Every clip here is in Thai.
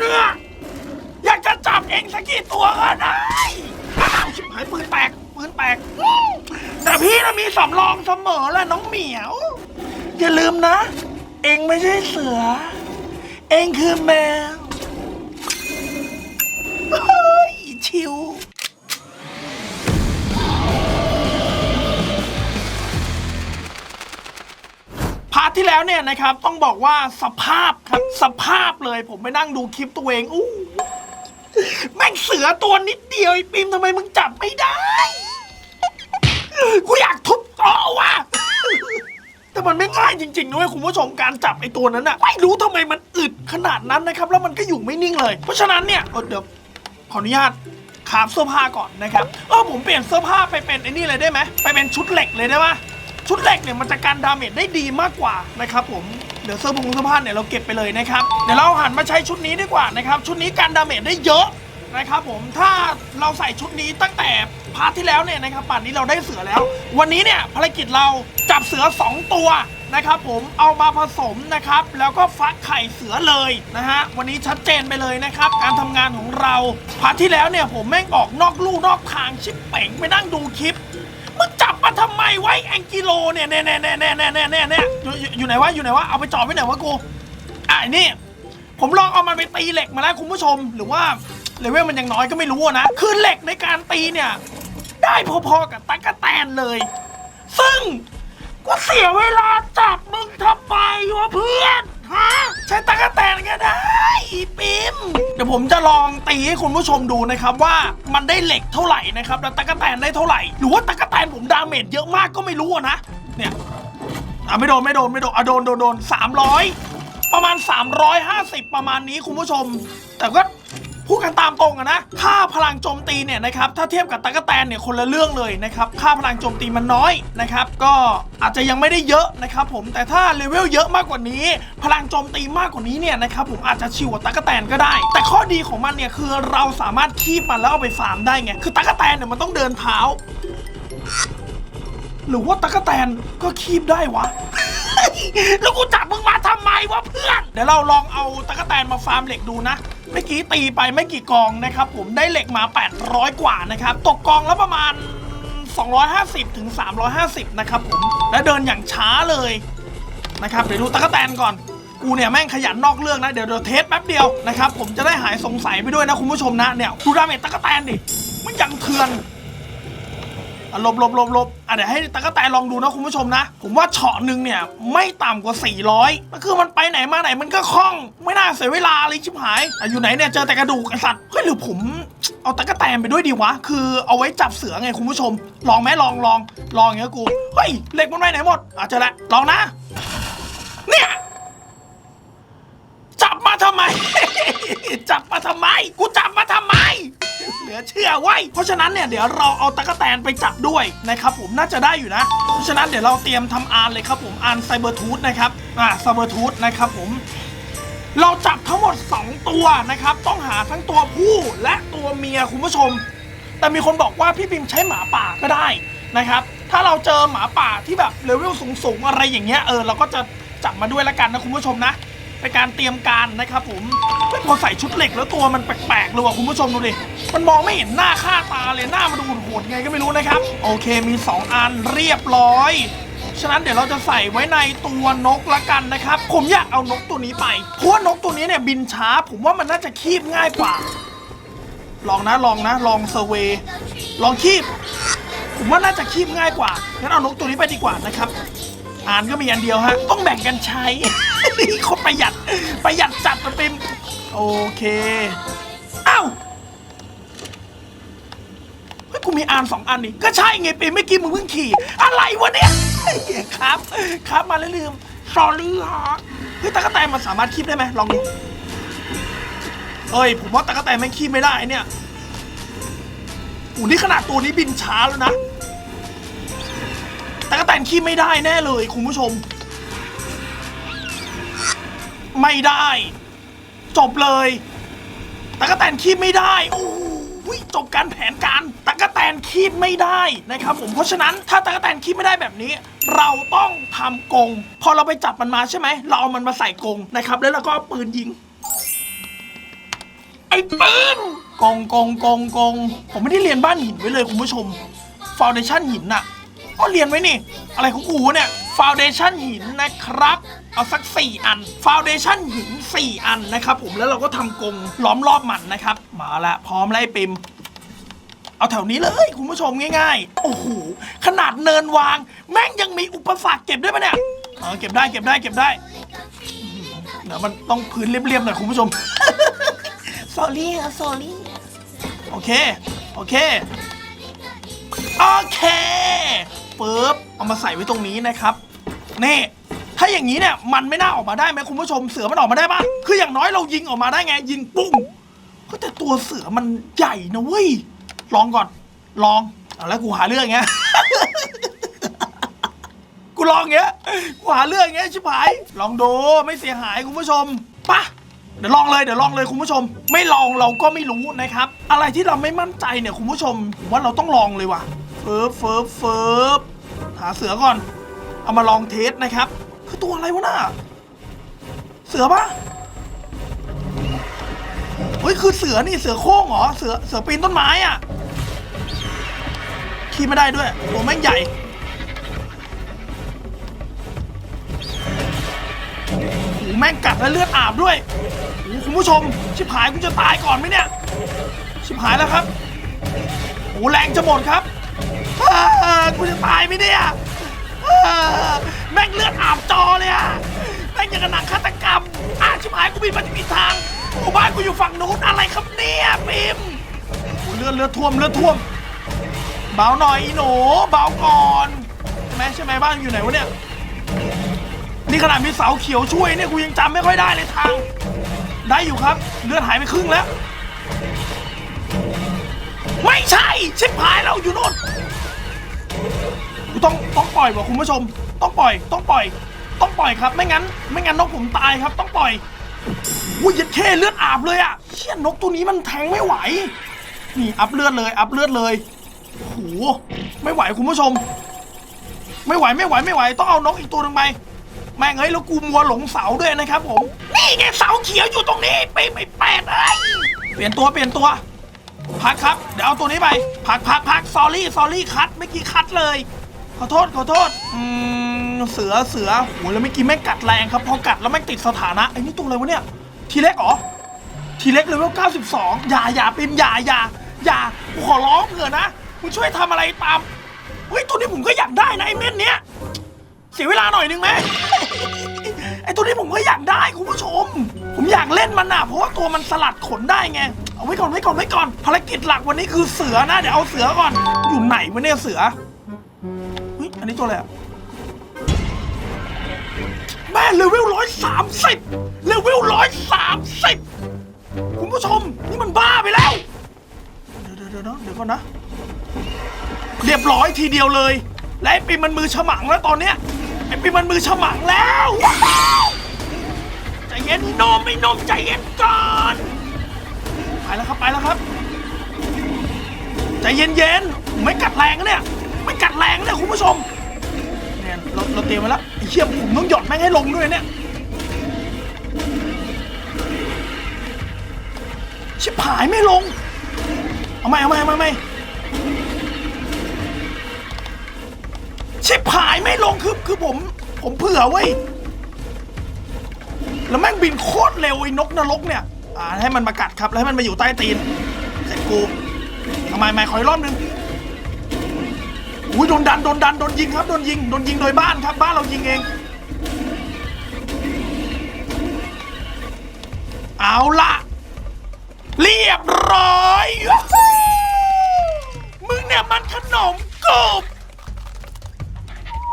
เนี่ยอยากจะจับเองสักกี่ตัวก็ได้อ้าวชิบหายปืนแตกปืนแตก แต่พี่นะมีสำรองเสมอแหละน้องเหมียว อย่าลืมนะ เองไม่ใช่เสือ เองคือแมวเฮ้ยชิว ทที่แล้วเนี่ยนะครับต้องบอกว่าสภาพครับสภาพเลยผมไปนั่งดูคลิปตัวเองอู้แม่งเสือตัวนิดเดียวไอ้ปิมทำไมมึงจับไม่ได้กูอยากทุบโต๊ะว่ะแต่มันไม่ง่ายจริงๆนะเว้ยคุณผู้ชมการจับไอ้ตัวนั้นอะไม่รู้ทำไมมันอึดขนาดนั้นนะครับ แล้วมันก็อยู่ไม่นิ่งเลย เพราะฉะนั้นเนี่ยเออเดี๋ยวขออนุญาตขาบเสื้อผ้าก่อนนะครับเออผมเปลี่ยนเสื้อผ้าไปเป็นไอ้นี่เลยได้ไหมไปเป็นชุดเหล็กเลยได้ปะ ชุดเหล็กเนี่ยมันจะกันดาเมจได้ดีมากกว่านะครับผมเดี๋ยวเสื้อผงเสื้อผ้าเนี่ยเราเก็บไปเลยนะครับเดี๋ยวเราหันมาใช้ชุดนี้ดีกว่านะครับชุดนี้กันดาเมจได้เยอะนะครับผมถ้าเราใส่ชุดนี้ตั้งแต่พาร์ทที่แล้วเนี่ยนะครับป่านนี้เราได้เสือแล้ว วันนี้เนี่ยภารกิจเราจับเสือ 2 ตัวนะครับผมเอามาผสมนะครับแล้วก็ฟักไข่เสือเลยนะฮะวันนี้ชัดเจนไปเลยนะครับ การทำงานของเราพาร์ทที่แล้วเนี่ยผมแม่งออกนอกลู่นอกทางชิบเป่งไปนั่งดูคลิป มึงจับมาทำไมไว้แองกิโลเนี่ยแน่แน่แน่แน่แน่แน่แน่แน่อยู่อยู่อยู่ไหนวะอยู่ไหนวะเอาไปจอดไว้ไหนวะกูอะนี่ ผมลองเอามันไปตีเหล็กมาแล้วคุณผู้ชม หรือว่าเลเวลมันยังน้อยก็ไม่รู้อะนะคือเหล็กในการตีเนี่ย ได้พอๆกับตั๊กแตนเลย ซึ่งก็เสียเวลาจับมึงทำไมวะเพื่อนฮะใช้ตั๊กแตนก็ได้อีปิมเดี๋ยวผมจะลองตีให้คุณผู้ชมดูนะครับว่ามันได้เหล็กเท่าไหร่นะครับแล้วตั๊กแตนได้เท่าไหร่หรือว่าตั๊กแตนผมดาเมจเยอะมากก็ไม่รู้อะนะเนี่ยอะไม่โดนไม่โดนไม่โดนอะโดนโดนโดนสามร้อยประมาณ 350 ประมาณนี้คุณผู้ชม แต่ก็ พูดกันตามตรงอะนะ ค่าพลังโจมตีเนี่ยนะครับ ถ้าเทียบกับตะกแตนเนี่ยคนละเรื่องเลยนะครับ ค่าพลังโจมตีมันน้อยนะครับ ก็อาจจะยังไม่ได้เยอะนะครับผม แต่ถ้าเลเวลเยอะมากกว่านี้ พลังโจมตีมากกว่านี้เนี่ยนะครับผมอาจจะชิวกว่าตะกแตนก็ได้ แต่ข้อดีของมันเนี่ยคือเราสามารถคีบมันแล้วเอาไปฟาร์มได้ไง คือตะกแตนเนี่ยมันต้องเดินเท้า หรือว่าตะกแตนก็คีบได้วะแล้วกูจับมึงมาทำไมวะเพื่อน เดี๋ยวเราลองเอาตะกแตนมาฟาร์มเหล็กดูนะเมื่อกี้ตีไปไม่กี่กองนะครับผมได้เหล็กมา 800 กว่านะครับตกกองแล้วประมาณ 250ถึง350 นะครับผมและเดินอย่างช้าเลยนะครับเดี๋ยวดูตะกแตนก่อนกูเนี่ยแม่งขยันนอกเรื่องนะเดี๋ยวเดี๋ยวเทสแป๊บเดียวนะครับผมจะได้หายสงสัยไปด้วยนะคุณผู้ชมนะเนี่ยดูดาเมจตะกแตนดิมันยังเถื่อน อะหลบหลบหลบหลบอะเดี๋ยวให้ตะกะแตนลองดูนะคุณผู้ชมนะ ผมว่าเฉาะหนึ่งเนี่ยไม่ต่ำกว่า 400ก็คือมันไปไหนมาไหนมันก็คล่อง ไม่น่าเสียเวลาเลยชิบหายอะอยู่ไหนเนี่ยเจอแต่กระดูกไอสัตว์เฮ้ยหรือผม เอาตะกะแตนไปด้วยดีวะ คือเอาไว้จับเสือไงคุณผู้ชม ลองไหมลองลองลองอย่างเงี้ยกูเฮ้ยเหล็กมันไปไหนหมดอะเจอแล้วลองนะ เนี่ย จับมาทำไม จับมาทำไม กูจับมาทำไม เหลือเชื่อไว้ยเพราะฉะนั้นเนี่ยเดี๋ยวเราเอาตะกแตนไปจับด้วยนะครับผมน่าจะได้อยู่นะ เพราะฉะนั้นเดี๋ยวเราเตรียมทำอานเลยครับผมอานไซเบอร์ทูธนะครับอ่าไซเบอร์ทูธนะครับผม เราจับทั้งหมด 2 ตัวนะครับ ต้องหาทั้งตัวผู้และตัวเมียคุณผู้ชม แต่มีคนบอกว่าพี่บิมใช้หมาป่าก็ได้นะครับ ถ้าเราเจอหมาป่าที่แบบเลเวลสูงๆอะไรอย่างเงี้ยเออเราก็จะจับมาด้วยละกันนะคุณผู้ชมนะ เป็นการเตรียมการนะครับผมไม่พอใส่ชุดเหล็กแล้วตัวมันแปลกๆเลยว่ะคุณผู้ชมดูดิมันมองไม่เห็นหน้าค่าตาเลยหน้ามันดูโหดๆไงก็ไม่รู้นะครับ โอเคมี 2 อันเรียบร้อยฉะนั้นเดี๋ยวเราจะใส่ไว้ในตัวนกละกันนะครับ ผมอยากเอานกตัวนี้ไป เพราะว่านกตัวนี้เนี่ยบินช้า ผมว่ามันน่าจะคีบง่ายกว่า ลองนะลองนะลองเซเวย์ลองคีบ ผมว่าน่าจะคีบง่ายกว่า งั้นเอานกตัวนี้ไปดีกว่านะครับ อ่านก็มีอันเดียวฮะ ต้องแบ่งกันใช้ โคตรประหยัด ประหยัดจัดมันเป็นโอเคอ้าวเฮ้ยกูมีอ่านสองอันนี่ก็ใช่ไงปีเมื่อกี้มึงเพิ่งขี่ อะไรวะเนี่ยครับ ครับมาแล้วลืม sorry ฮะเฮ้ยตะกะแตนมันสามารถคีบได้ไหมลองดูเฮ้ยผมว่าตะกะแตนไม่คีบไม่ได้เนี่ยอูนี่ขนาดตัวนี้บินช้าแล้วนะตะกะแตนขี้ไม่ได้แน่เลยคุณผู้ชม ไม่ได้ จบเลยตะกะแตนขี้ไม่ได้โอ้โหจบการแผนการตะกะแตนคีบไม่ได้นะครับผมเพราะฉะนั้นถ้าตะกะแตนคีบไม่ได้แบบนี้ เราต้องทำกงพอเราไปจับมันมาใช่ไหมเราเอามันมาใส่กงนะครับ แล้วเราก็เอาปืนยิง ไอ้ปืนกงกงกงกงผมไม่ได้เรียนบ้านหินไว้เลยคุณผู้ชมฟาวเดชั่นหินน่ะก็เรียนไว้นี่ อะไรของกูเนี่ยฟาวเดชั่นหินนะครับ เอาสัก 4 อันฟาวเดชั่นหิน 4 อันนะครับผมแล้วเราก็ทำกรงล้อมรอบมันนะครับ มาละพร้อมแล้วไอ้ปิมเอาแถวนี้เลยคุณผู้ชมง่ายๆ โอ้โห ขนาดเนินวาง แม่งยังมีอุปสรรคเก็บได้ปะเนี่ยเออเก็บได้เก็บได้เก็บได้อืมเดี๋ยวมันต้องพื้นเรียบๆหน่อยคุณผู้ชม sorry อะ sorry โอเค โอเค โอเคปึ๊บเอามาใส่ไว้ตรงนี้นะครับ นี่ ถ้าอย่างนี้เนี่ยมันไม่น่าออกมาได้ไหมคุณผู้ชมเสือมันออกมาได้ปะคืออย่างน้อยเรายิงออกมาได้ไง ยิงปุ้งก็แต่ตัวเสือมันใหญ่นะเว้ยลองก่อน ลองเอาแล้วกูหาเรื่องเงี้ยกูลองเงี้ยกูหาเรื่องเงี้ยชิบหาย ลองดูไม่เสียหายคุณผู้ชมปะเดี๋ยวลองเลยเดี๋ยวลองเลยคุณผู้ชม ไม่ลองเราก็ไม่รู้นะครับ อะไรที่เราไม่มั่นใจเนี่ยคุณผู้ชมผมว่าเราต้องลองเลยว่ะเฟิร์ฟเฟิร์ฟเฟิร์ฟหาเสือก่อน เอามาลองเทสนะครับ คือตัวอะไรวะน่ะ เสือปะเฮ้ยคือเสือนี่เสือโคร่งเหรอ เสือเสือปีนต้นไม้อะขี่ไม่ได้ด้วยตัวแม่งใหญ่โอ้โหแม่งกัดแล้วเลือดอาบด้วยโอ้คุณผู้ชม ชิบหายกูจะตายก่อนไหมเนี่ย ชิบหายแล้วครับโอ้โหแรงจะหมดครับกูจะตายไหมเนี่ย แม่งเลือดอาบจอเลยอะแม่งอย่างกับหนังฆาตกรรมอาชิบหายกูบินมาที่ผิดทางกูบ้านกูอยู่ฝั่งนู้นอะไรครับเนี่ยปิมโอ้เลือดเลือดท่วมเลือดท่วม เบาหน่อยอีหนูเบาก่อนใช่ไหมใช่ไหมบ้านอยู่ไหนวะเนี่ย นี่ขนาดมีเสาเขียวช่วยเนี่ยกูยังจำไม่ค่อยได้เลยทาง ได้อยู่ครับ เลือดหายไปครึ่งแล้ว ไม่ใช่ ชิบหายเราอยู่โน่น ต้องต้องปล่อยว่ะคุณผู้ชม ต้องปล่อย ต้องปล่อย ต้องปล่อยครับ ไม่งั้น ไม่งั้นนกผมตายครับ ต้องปล่อยอุ้ยยัดเข้เลือดอาบเลยอะเชี่ยนกตัวนี้มันแทงไม่ไหว นี่อัพเลือดเลย อัพเลือดเลยโหไม่ไหวคุณผู้ชม ไม่ไหวไม่ไหวไม่ไหว ต้องเอานกอีกตัวหนึ่งไปแม่งเอ้ยแล้วกูมัวหลงเสาด้วยนะครับผม นี่ไงเสาเขียวอยู่ตรงนี้ไปไม่แปดเอ้ยเปลี่ยนตัวเปลี่ยนตัวพักครับ เดี๋ยวเอาตัวนี้ไป พักพักพักซอรี่ซอรี่คัดเมื่อกี้คัดเลย อโทษขอโทษอืมเสือเสือโหแล้วเมื่อกี้แม่งกัดแรงครับพอกัดแล้วแม่งติดสถานะไอ้นี่ตัวอะไรวะเนี่ยทีเล็กเหรอทีเล็กเลเวล92 อย่าอย่าเป็นอย่าอย่าอย่ากูขอร้องเถอนะมึงช่วยทำอะไรตามเฮ้ยตัวนี้ผมก็อยากได้นะไอ้เม็ดเนี้ยเสียเวลาหน่อยนึงไหมไอ้ตัวนี้ผมก็อยากได้คุณผู้ชม ผมอยากเล่นมันน่ะเพราะว่าตัวมันสลัดขนได้ไง เอาไว้ก่อนไว้ก่อนไว้ก่อน ภารกิจหลักวันนี้คือเสือนะ เดี๋ยวเอาเสือก่อน อยู่ไหนวะเนี่ยเสือ อันนี้ตัวอะไรอะแม่เลเวลร้อยสามสิบเลเวลร้อยสามสิบคุณผู้ชม นี่มันบ้าไปแล้ว เดี๋ยวเดี๋ยวเดี๋ยวนะเดี๋ยวก่อนนะ เรียบร้อยทีเดียวเลย และไอ้ปิมมันมือฉมังแล้วตอนเนี้ยไอ้ปิมมันมือฉมังแล้ววใจเย็นนมไม่นมใจเย็นก่อนไปแล้วครับไปแล้วครับใจเย็นเย็นๆไม่กัดแรงนะเนี่ย ไม่กัดแรงนะเนี่ยคุณผู้ชมเนี่ยเราเราเตรียมไว้แล้วไอ้เชี่ยผมต้องหยอดแม่งให้ลงด้วยเนี่ยชิบหายไม่ลง เอาไหมเอาไหมเอาไมเอาไหมชิบหายไม่ลงคือคือผมผมเผื่อเว้ยแล้วแม่งบินโคตรเร็วไอ้นกนรกเนี่ยอ่าให้มันมากัดครับแล้วให้มันมาอยู่ใต้ตีนเสร็จกูทำไมไม่ขออีกรอบนึง อุ้ยโดนดันโดนดันโดนยิงครับโดนยิงโดนยิงโดยบ้านครับบ้านเรายิงเอง เอาละเรียบร้อย มึงเนี่ยมันขนมกบ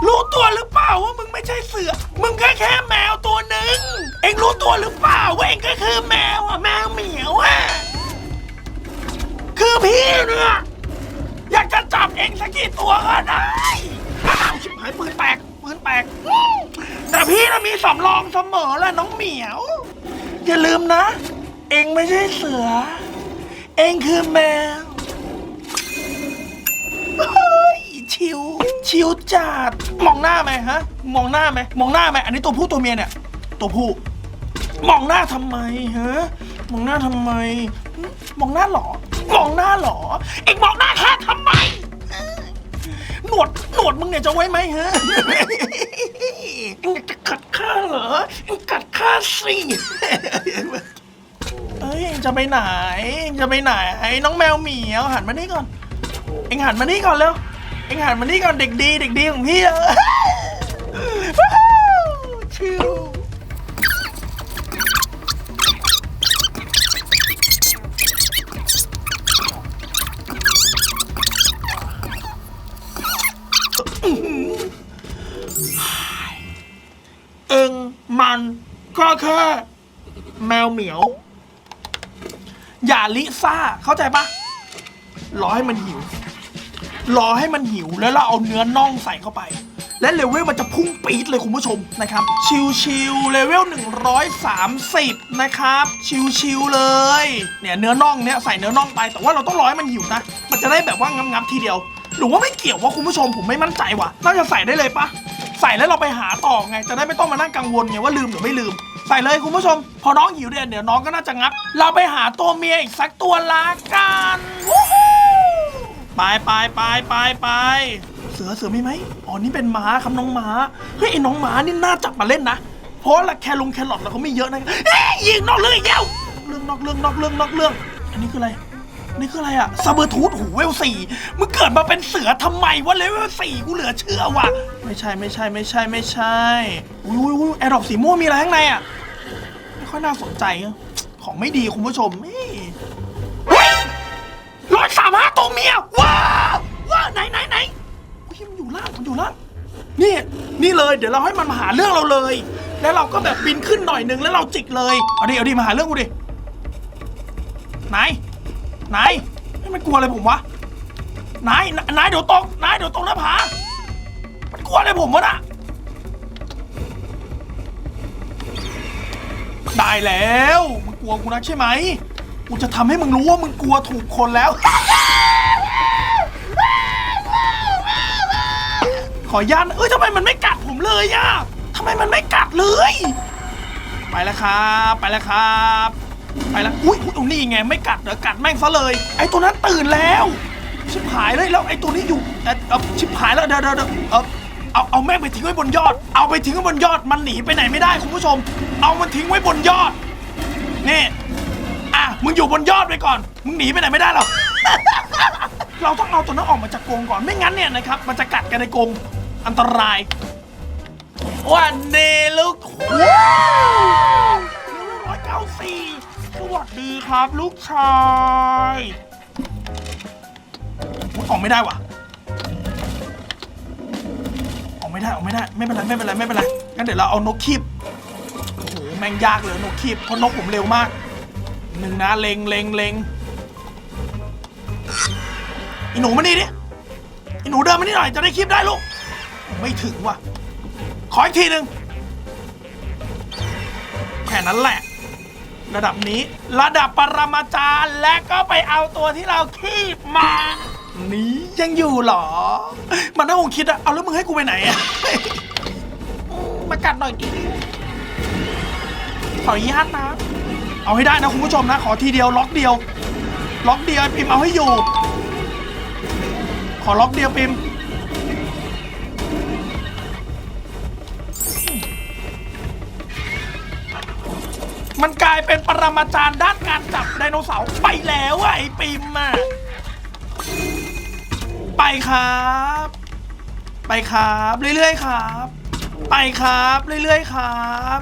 รู้ตัวหรือเปล่าว่ามึงไม่ใช่เสือ มึงแค่แค่แมวตัวหนึ่ง เอ็งรู้ตัวหรือเปล่าว่าเอ็งก็คือแมวอะแมวเหมียวอะคือพี่เนี่ยอยากจะจับเอ็งสั กี่ตัวก็ได้อ้าวชิบหายปืนแตกปืนแตกอื้อแต่พี่นะมีสำรองเสมอแหละน้องเหมียว อย่าลืมนะ เองไม่ใช่เสือ เองคือแมวเฮ้ยชิว ชิวจัดมองหน้าไหมฮะ มองหน้าไหมมองหน้าไหมอันนี้ตัวผู้ตัวเมียเนี่ย ตัวผู้ มองหน้าทำไมฮะ มองหน้าทำไมหึมองหน้าเหรอ มองหน้าเหรอ เอ็งมองหน้า หนวดหนวดมึงเนี่ยจะไว้ไหมฮะเอ็งจะกัดข้าเหรอเอ็งกัดข้าสิเอ้ยเอ็งจะไปไหนเอ็งจะไปไหนไอ้น้องแมวเหมียวหันมานี่ก่อน เอ็งหันมานี่ก่อนเร็ว เอ็งหันมานี่ก่อนเด็กดี เด็กดีของพี่เออ ลิซ่าเข้าใจปะรอให้มันหิว รอให้มันหิวแล้วเราเอาเนื้อน่องใส่เข้าไป และเลเวลมันจะพุ่งปี๊ดเลยคุณผู้ชมนะครับ ชิวๆเลเวล 130 นะครับ ชิวๆเลยเนี่ยเนื้อน่องเนี่ยใส่เนื้อน่องไปแต่ว่าเราต้องรอให้มันหิวนะมันจะได้แบบว่างับๆทีเดียว หรือว่าไม่เกี่ยวว่าคุณผู้ชมผมไม่มั่นใจว่ะน่าจะใส่ได้เลยปะใส่แล้วเราไปหาต่อไง จะได้ไม่ต้องมานั่งกังวลไงว่าลืมหรือไม่ลืม ใส่เลยคุณผู้ชม พอน้องหิวเนี่ยเดี๋ยวน้องก็น่าจะงับ เราไปหาตัวเมียอีกสักตัวละกันวู้ฮู้ไปไปไปไปไปเสือเสือมีไหมอ๋อนี่เป็นม้าครับน้องม้าเฮ้ยไอ้น้องม้านี่น่าจับมาเล่นนะเพราะละแคลงแครอทเราเขาไม่เยอะนะเอ้ยยิงนอกเรื่องอีกแล้วเรื่องนอกเรื่องนอกเรื่องนอกเรื่อง อันนี้คืออะไรนี่คืออะไรอะซาเบอร์ทูธหูเวลสี่มึงเกิดมาเป็นเสือทำไมวะเลเวลสี่กูเหลือเชื่อว่ะไม่ใช่ไม่ใช่ไม่ใช่ไม่ใช่อุ้ยอุ้ยอุ้ยแอร์ดอปสีม่วงมีอะไรข้างในอะ ค่อยน่าสนใจ ของไม่ดีคุณผู้ชมเฮ้ยเฮ้ยร้อยสามห้าตัวเมียว้าวว้าไหนไหนไหนอุ้ยมันอยู่ล่างมันอยู่ล่างนี่นี่เลย เดี๋ยวเราให้มันมาหาเรื่องเราเลย แล้วเราก็แบบบินขึ้นหน่อยนึงแล้วเราจิกเลยเอาดิเอาดิมาหาเรื่องกูดิไหนไหนให้มันกลัวอะไรผมวะไหนไหนเดี๋ยวตกไหนเดี๋ยวตกหน้าผามันกลัวอะไรผมวะน่ะ ได้แล้วมึงกลัวกูนักใช่ไหมกูจะทำให้มึงรู้ว่ามึงกลัวถูกคนแล้ว ขออนุญาตนะเอ้ยทำไมมันไม่กัดผมเลยอะทำไมมันไม่กัดเลย ไปแล้วครับ ไปแล้วครับ ไปแล้วอุ้ยอุ้ยนี่ไงไม่กัดเดี๋ยวกัดแม่งซะเลย ไอ้ตัวนั้นตื่นแล้ว ชิบหายเลยแล้วไอ้ตัวนี้อยู่เอ่อเอ่อชิบหายแล้วเดี๋ยวเดี๋ยวเดี๋ยวเออ เอาเอาแม่งไปทิ้งไว้บนยอด เอาไปทิ้งไว้บนยอดมันหนีไปไหนไม่ได้คุณผู้ชม เอามันทิ้งไว้บนยอด นี่อะมึงอยู่บนยอดไปก่อน มึงหนีไปไหนไม่ได้หรอก เราต้องเอาตัวนั้นออกมาจากกรงก่อนไม่งั้นเนี่ยนะครับมันจะกัดกันในกรงอันตรายวันนี้ลูกว้าวร้อยเก้าสี่สวัสดีครับ ลูกชายอุ๊ยออกไม่ได้ว่ะ ไม่ได้ออกไม่ได้ไม่เป็นไรไม่เป็นไรไม่เป็นไรงั้นเดี๋ยวเราเอานกคีบโอ้โหแม่งยากเลยนกคีบเพราะนกผมเร็วมากหนึ่งนะเลงเลงเลงอีหนูมานี่ดิอีหนูเดินมานี่หน่อยจะได้คลิปได้ลูกไม่ถึงว่ะขออีกทีหนึ่งแค่นั้นแหละ ระดับนี้ระดับปรมาจารย์และก็ไปเอาตัวที่เราคีบมา นี้ยังอยู่เหรอ มันน่าคงคิดอะเอาแล้วมึงให้กูไปไหนอะ มากัดหน่อยดิขออนุญาตนะ เอาให้ได้นะคุณผู้ชมนะ ขอทีเดียวล็อกเดียว ล็อกเดียวปิมเอาให้อยู่ ขอล็อกเดียวปิมมันกลายเป็นปรมาจารย์ด้านการจับไดโนเสาร์ไปแล้วอะไอ้ปิมอะ ไปครับ ไปครับ เรื่อยๆครับ ไปครับ เรื่อยๆครับ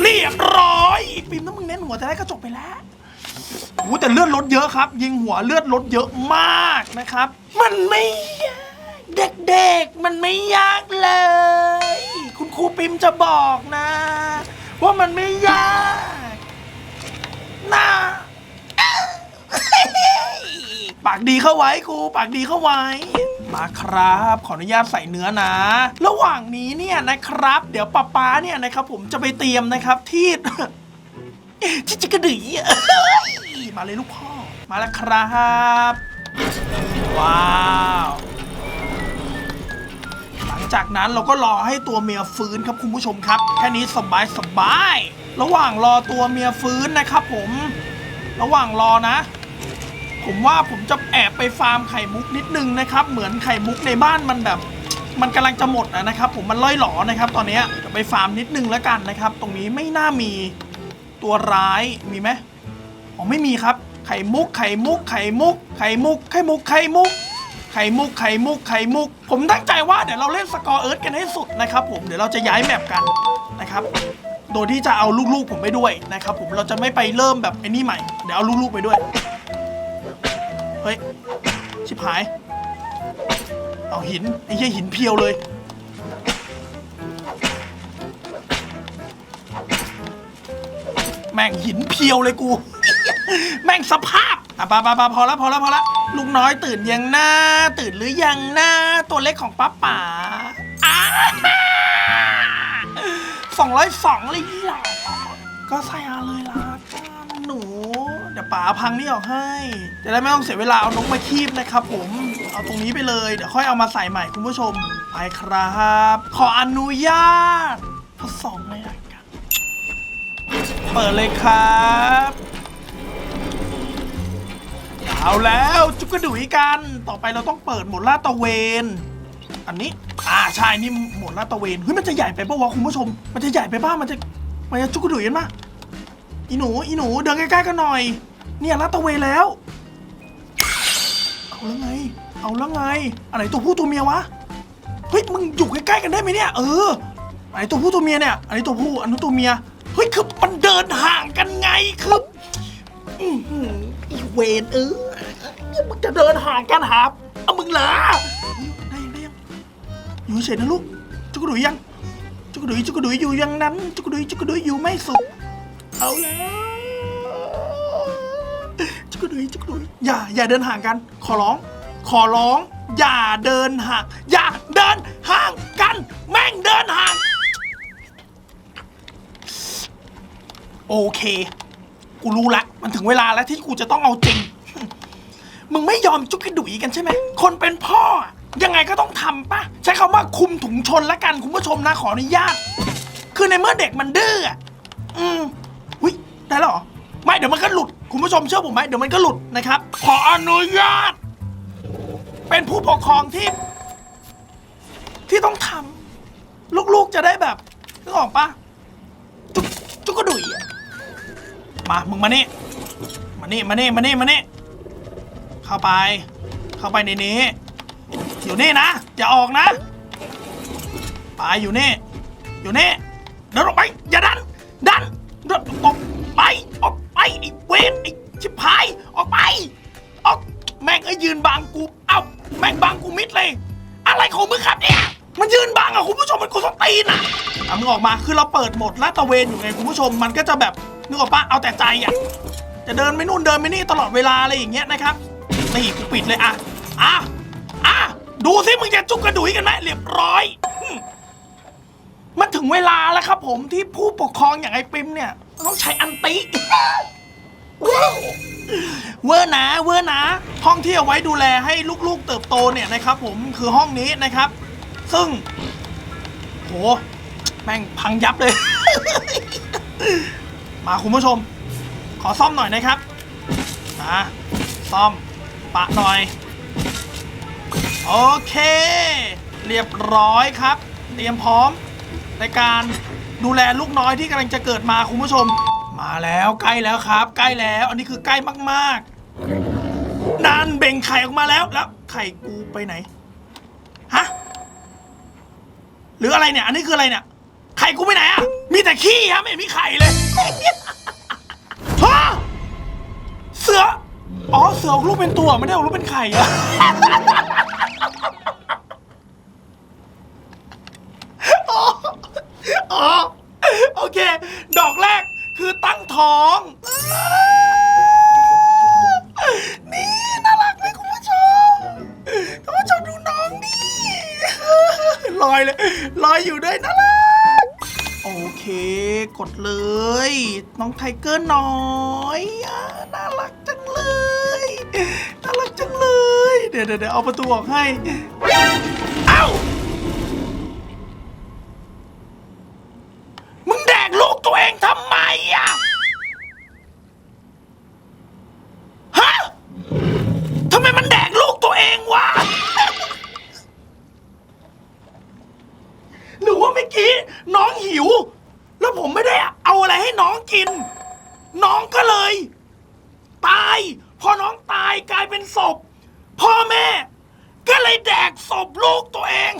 เรียบร้อยปิมถ้ามึงเน้นหัวจะได้ก็จบไปแล้วโอ้แต่เลือดลดเยอะครับ ยิงหัวเลือดลดเยอะมากนะครับ มันไม่ยากเด็กๆ มันไม่ยากเลย คุณครูปิมจะบอกนะ ว่ามันไม่ยาก นะปากดีเข้าไว้ครูปากดีเข้าไว้ มาครับ ขออนุญาตใส่เนื้อนะ ระหว่างนี้เนี่ยนะครับ เดี๋ยวป้าป๊าเนี่ยนะครับ ผมจะไปเตรียมนะครับที่ ที่จิกระดือมาเลยลูกพ่อ มาแล้วครับ จากนั้นเราก็รอให้ตัวเมียฟื้นครับคุณผู้ชมครับ แค่นี้สบายสบายระหว่างรอตัวเมียฟื้นนะครับผม ระหว่างรอนะ ผมว่าผมจะแอบไปฟาร์มไข่มุกนิดนึงนะครับ เหมือนไข่มุกในบ้านมันแบบ มันกำลังจะหมดนะครับ ผมมันล่อยหลอนะครับ ตอนนี้ยเดี๋ยวไปฟาร์มนิดนึงแล้วกันนะครับ ตรงนี้ไม่น่ามีตัวร้ายมีไหมอ๋อไม่มีครับ ไข่มุก ไข่มุก ไข่มุก ไข่มุก ไข่มุกไข่มุก ไข่มุกไข่มุกไข่มุก ผมตั้งใจว่าเดี๋ยวเราเล่นสกอร์เอิร์ธกันให้สุดนะครับผมเดี๋ยวเราจะย้ายแมปกันนะครับโดยที่จะเอาลูกๆผมไปด้วยนะครับผมเราจะไม่ไปเริ่มแบบไอ้นี่ใหม่เดี๋ยวเอาลูกๆไปด้วยเฮ้ยชิบหาย เอาหินไอ้เหี้ยหินเพียวเลยแม่งหินเพียวเลยกู แม่งสภาพ อะปาปาปาพอแล้วพอแล้วพอแล้วลูกน้อยตื่นยังหน้า ตื่นหรือยังหน้า ตัวเล็กของป้าป๋าสองร้อยสองเลยเหรอก็ใส่เอาเลยละกันหนู เดี๋ยวป๋าพังนี่ออกให้ จะได้ไม่ต้องเสียเวลาเอานกมาคีบนะครับผม เอาตรงนี้ไปเลย เดี๋ยวค่อยเอามาใส่ใหม่คุณผู้ชม ไปครับ ขออนุญาตทดสอบเลยละกัน เปิดเลยครับ เอาแล้วจุกกระดุยกันต่อไปเราต้องเปิดหมดลาดตระเวน อันนี้ อ่าใช่นี่หมดลาดตระเวนเฮ้ยมันจะใหญ่ไปปะวะคุณผู้ชม มันจะใหญ่ไปบ้ามันจะมันจะจุกกระดุยกันปะอีหนูอีหนูเดินใกล้ๆกันหน่อย เนี่ยลาดตระเวนแล้วเอาแล้วไง เอาแล้วไง อะไรตัวผู้ตัวเมียวะเฮ้ยมึงอยู่ใกล้ๆกันได้ไหมเนี่ย เอออันนี้ตัวผู้ตัวเมียเนี่ย อันนี้ตัวผู้อันนู้ตัวเมียเฮ้ยคือมันเดินห่างกันไงคือ อือหืออีเวนเออมึงจะเดินห่างกันหาเอามึงเหรอได้ยังได้ยังอยู่เฉยนะลูกจุกกระดุยยัง จุกกระดุยจุกกระดุยอยู่ยังนั้น จุกกระดุยจุกกระดุยอยู่ไม่สุดเอาแล้วจุกกระดุยจุกกระดุยอย่าอย่าเดินห่างกัน ขอร้อง ขอร้อง อย่าเดินห่างอย่าเดินห่างกัน แม่งเดินห่าง โอเค กูรู้ละ มันถึงเวลาแล้วที่กูจะต้องเอาจริง มึงไม่ยอมจุกกระดุยกันใช่ไหม คนเป็นพ่ออะยังไงก็ต้องทำปะใช้คำว่าคุมถุงชนละกันคุณผู้ชมนะขออนุญาต คือในเมื่อเด็กมันดื้ออะอืมวิได้แล้วเหรอ ไม่เดี๋ยวมันก็หลุด คุณผู้ชมเชื่อผมไหมเดี๋ยวมันก็หลุดนะครับ ขออนุญาต เป็นผู้ปกครองที่ ที่ต้องทำลูกๆจะได้แบบนึกออกปะจุกจุกกระดุยอะมา มึงมานี่ มานี่มานี่มานี่มานี่เข้าไป เข้าไปในนี้ อยู่นี่นะอย่าออกนะไปอยู่นี่ อยู่นี่เดินออกไปอย่าดันดันเดินออกไปออกไปไอ้เวรไอ้ชิบหายออกไปออกแม่งไอ้ยืนบังกูเอ้าแม่งบังกูมิดเลย อะไรของมึงครับเนี่ยมันยืนบังอะคุณผู้ชมมันกูต้องตีนอะอะมึงออกมาคือเราเปิดหมดลาดตระเวนอยู่ไงคุณผู้ชมมันก็จะแบบนึกออกปะเอาแต่ใจอะ จะเดินไปนู่นเดินไปนี่ตลอดเวลาอะไรอย่างเงี้ยนะครับนี่กูปิดเลยอะอะอะดูสิมึงจะจุกกระดุยกันไหมเรียบร้อยมมันถึงเวลาแล้วครับผมที่ผู้ปกครองอย่างไอ้ปิมเนี่ยต้องใช้อันติเวอร์นะเวอร์นะห้องที่เอาไว้ดูแลให้ลูกๆเติบโตเนี่ยนะครับ ผมคือห้องนี้นะครับ ซึ่งโหแม่งพังยับเลย มาคุณผู้ชม ขอซ่อมหน่อยนะครับมาซ่อมปะหน่อย โอเค เรียบร้อยครับ เตรียมพร้อมในการดูแลลูกน้อยที่กำลังจะเกิดมาคุณผู้ชม มาแล้วใกล้แล้วครับ ใกล้แล้ว อันนี้คือใกล้มากๆนั่นเบ่งไข่ออกมาแล้วแล้วไข่กูไปไหนฮะหรืออะไรเนี่ย อันนี้คืออะไรเนี่ยไข่กูไปไหนอะมีแต่ขี้ฮะไม่มีไข่เลย เสือ อ๋อ เสือออกลูกเป็นตัวไม่ได้ออกลูกเป็นไข่อะอ๋อ โอเค ดอกแรกคือตั้งท้อง นี่น่ารักไหมคุณผู้ชม คุณผู้ชมดูน้องนี่ลอยเลยลอยอยู่ด้วยน่ารัก โอเค กดเลย น้องไทเกอร์น้อยอะ ดี๋ยวเดี๋ยวเอาประตูออกให้ เอ้า มึงแดกลูกตัวเองทำไมอะฮะ ทำไมมันแดกลูกตัวเองวะ หรือว่าเมื่อกี้น้องหิว แล้วผมไม่ได้เอาอะไรให้น้องกิน น้องก็เลย ตาย พอน้องตายกลายเป็นศพ พ่อแม่ ก็เลยแดกศพลูกตัวเอง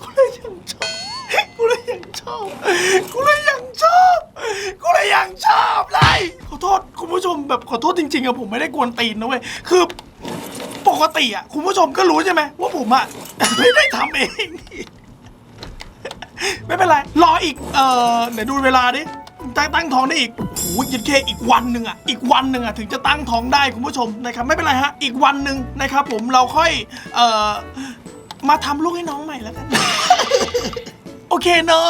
กูเลยยังชอบ กูเลยยังชอบ กูเลยยังชอบ กูเลยยังชอบเลยขอโทษคุณผู้ชมแบบขอโทษจริงๆอะผมไม่ได้กวนตีนนะเว้ย คือปกติอะคุณผู้ชมก็รู้ใช่ไหมว่าผมอะ ไม่ได้ทำเอง ไม่เป็นไร รออีก เอ่อเดี๋ยวดูเวลาดิตั้งตั้งท้องได้อีกโอ้โหยันเคอีกวันหนึ่งอะ อีกวันหนึ่งอะถึงจะตั้งท้องได้คุณผู้ชมนะครับไม่เป็นไรฮะ อีกวันหนึ่งนะครับผมเราค่อย เอ่อ มาทำลูกให้น้องใหม่แล้วกัน โอเคเนอะ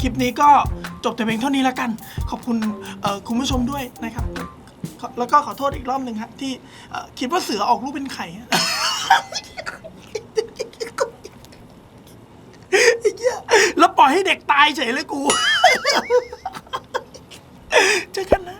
คลิปนี้ก็จบแต่เพียงเท่านี้แล้วกัน ขอบคุณคุณผู้ชมด้วยนะครับ แล้วก็ขอโทษอีกรอบหนึ่งครับที่คิดว่าเสือออกลูกเป็นไข่ แล้วปล่อยให้เด็กตายเฉยเลยกูเจอกันนะ